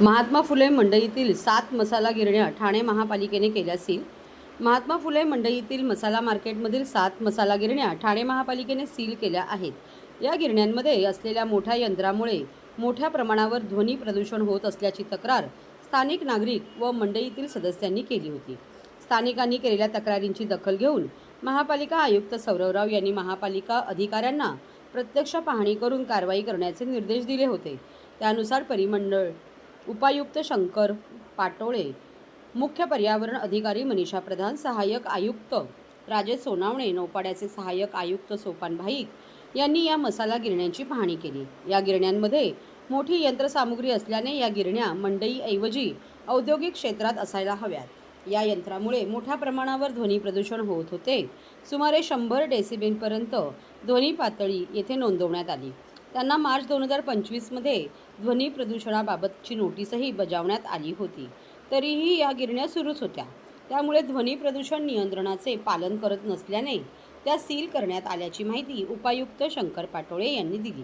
महात्मा फुले मंडईतील सात मसाला गिरण्या ठाणे महापालिकेने केल्या सील. महात्मा फुले मंडईतील मसाला मार्केटमधील सात मसाला गिरण्या ठाणे महापालिकेने सील केल्या आहेत. या गिरण्यांमध्ये असलेल्या मोठ्या यंत्रामुळे मोठ्या प्रमाणावर ध्वनी प्रदूषण होत असल्याची तक्रार स्थानिक नागरिक व मंडईतील सदस्यांनी केली होती. स्थानिकांनी केलेल्या तक्रारींची दखल घेऊन महापालिका आयुक्त सौरवराव यांनी महापालिका अधिकाऱ्यांना प्रत्यक्ष पाहणी करून कारवाई करण्याचे निर्देश दिले होते. त्यानुसार परिमंडळ उपायुक्त शंकर पाटोळे मुख्य पर्यावरण अधिकारी मनीषा प्रधान सहाय्यक आयुक्त राजेश सोनावणे नौपाड्याचे सहाय्यक आयुक्त सोपान भाईक यांनी या मसाला गिरण्यांची पाहणी केली. या गिरण्यांमध्ये मोठी यंत्रसामुग्री असल्याने या गिरण्या मंडईऐवजी औद्योगिक क्षेत्रात असायला हव्यात. या यंत्रामुळे मोठ्या प्रमाणावर ध्वनी प्रदूषण होत होते. सुमारे शंभर डेसिबेलपर्यंत ध्वनी पातळी येथे नोंदवण्यात आली. त्यांना मार्च दोन हजार पंचवीसमध्ये ध्वनी प्रदूषणाबाबतची नोटीसही बजावण्यात आली होती. तरीही या गिरण्या सुरूच होत्या. त्यामुळे ध्वनी प्रदूषण नियंत्रणाचे पालन करत नसल्याने त्या सील करण्यात आल्याची माहिती उपायुक्त शंकर पाटोळे यांनी दिली.